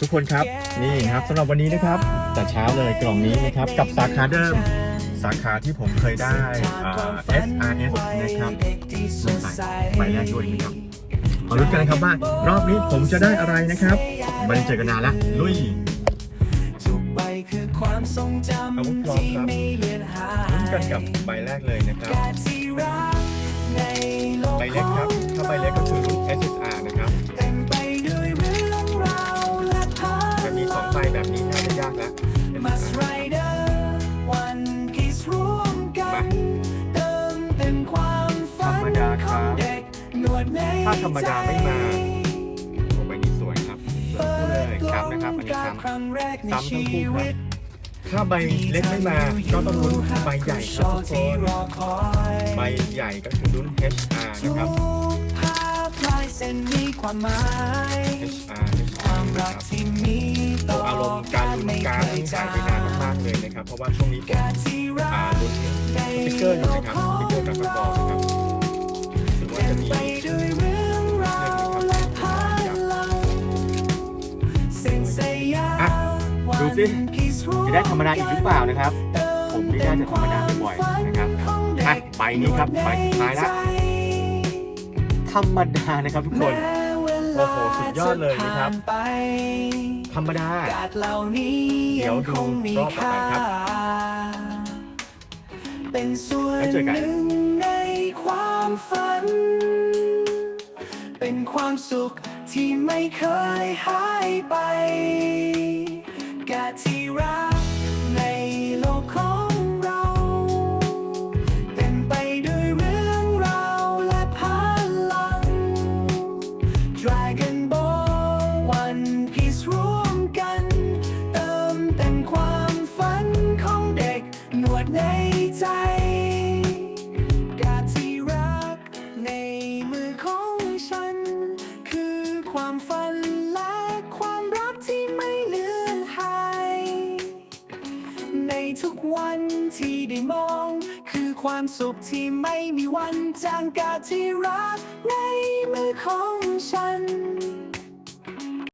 ทุกคนครับนี่ครับสำหรับวันนี้นะครับ แต่เช้าเลยกล่องนี้นะครับกับสาขาเดิม สาขาที่ผมเคยได้อ่า SRS นะครับไม่ใส่ใบแรกด้วยนะครับมาลุ้นกันนะครับว่ารอบนี้ผมจะได้อะไรนะครับไม่ได้เจอกันนานละลุยทุกใบคือความทรงจอาวุธำพร้อมที่ครับไม่เลือนหาลุ้นกันยกับใบแรกเลยนะครับการที่รักในโลกใบเล็กครับถ้าใบเล็กก็คือรุ่น SSR น จะมีสองใบแบบนี้น่าจะยากแล้วมาสไรเดอร์วันพีซร่วมกันเติมเต็มความฝันธรรมดาคขรัองบเด็กหนวดในถ้าธรรมดาไม่มาโอ้ใบนี้สวยครับสวยคู่เลยครับนะครับอันนี้เปิดซ้โลกครั้งแรกในซ้ำทั้งคู่ชีครับวิตำถ้าใบเล็กไม่มาก็ต้องลุ้นใบใหญ่ครับทุกคนใบใหญ่ก็คือรุ่น HR นะครับทุกภาพลายเส้นมีความหมาย HR ความนะรักครับที่มี ลุ้นไม่การเคยนี่หาจายไปนานมากๆเลยนะครับ เพราะว่าช่วงนี้ผมการที่รัอ่ากลุ้นสติ๊กเกอร์อยู่นะครับสติ๊กเกอร์กับกระบอกนะครับหรือว่าเต็จะมมีไปด้วยเรื่องราวและพลังเส้นสยามอะดูสิวันพีซร่วมจะได้ธรรมดาอีกหรือเปล่านะครับ ผมนี่น่าจะธรรมดาบ่อยๆนะครับอะใบนี้ครับใบสุดท้ายละธรรมดานะครับทุกคน โอ้โห สุดยอดเลยนะครับไป ธรรมดา กาดเหล่านี้เดี๋ยวดูงคงมีรอบต่อไปครับเป็นส่วนแล้วเจอกันหนึ่งในความฝัน เป็นความสุขที่ไม่เคยหายไป กาที่รัก ในใจ กาที่รักในมือของฉัน คือความฝันและความรักที่ไม่เลือนหาย ในทุกวันที่ได้มอง คือความสุขที่ไม่มีวันจางกาที่รักในมือของฉัน